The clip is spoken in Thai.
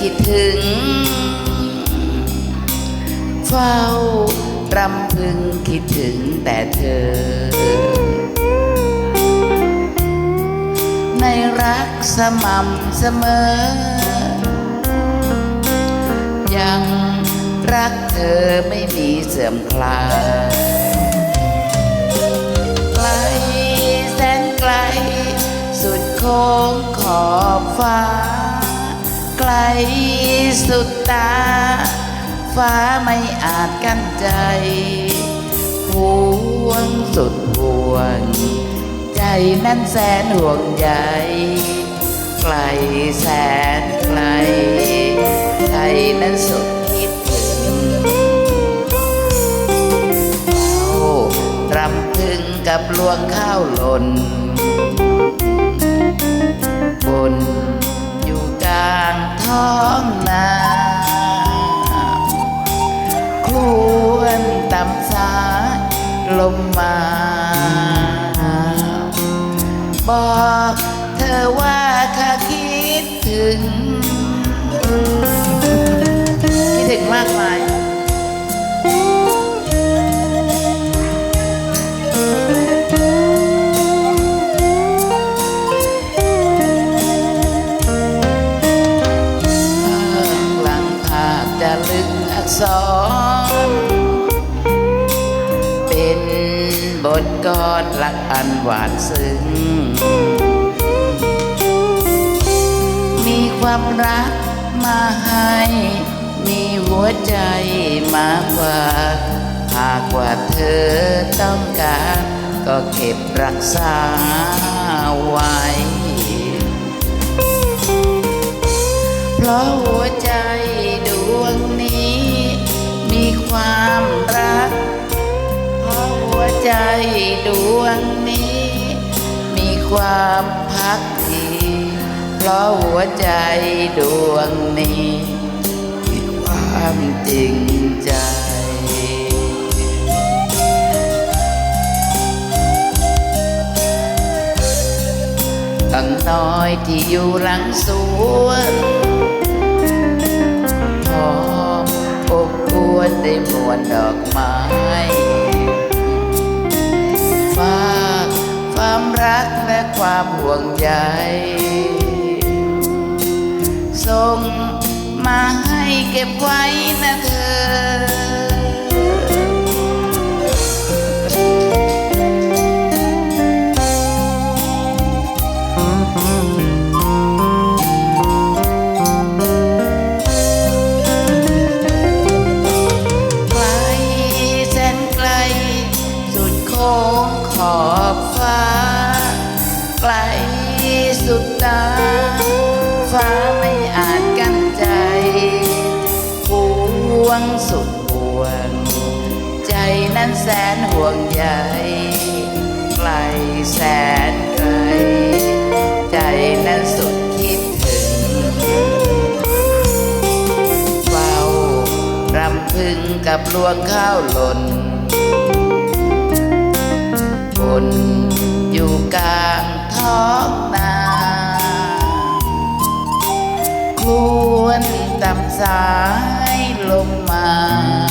คิดถึง เฝ้ารำพึงคิดถึงแต่เธอ ในรักสม่ำเสมอ ยังรักเธอไม่มีเสื่อมคลายไกลแสนไกล สุดโค้งขอบฟ้า ไกลสุดตา ฟ้าไม่อาจกั้นใจห่วงสุดห่วง ใจนั้นแสนห่วงใยไกลแสนไกลใจนั้นสุดคิดถึงโอ้รำพึงกับลวงข้าวหล่นบน ท้องนาครวนต่ำสายลมมา บอกเธอว่าข้าคิดถึง บทกอดรักอันหวานซึ้ง มีความรักมาให้ มีหัวใจมากกว่า หากว่าเธอต้องการ ก็เก็บรักษาไว้ เพราะหัวใจ ดวงนี้ มีความพักดี เพราะหัวใจดวงนี้ มีความจริงใจตั้งน้อยที่อยู่หลังสวนามห่วงใยส่งมาให้เก็บไว้นะเธอไกลแสนไกลสุดโค้งขอบฟ้า วงสุดห่วง ใจนั้นแสนห่วงใยไกลแสนไกล ใจนั้นสุดคิดถึงเฝ้ารำพึงกับลวงข้าวหล่นบนอยู่กลางท้องนาควรตำสา ลงมา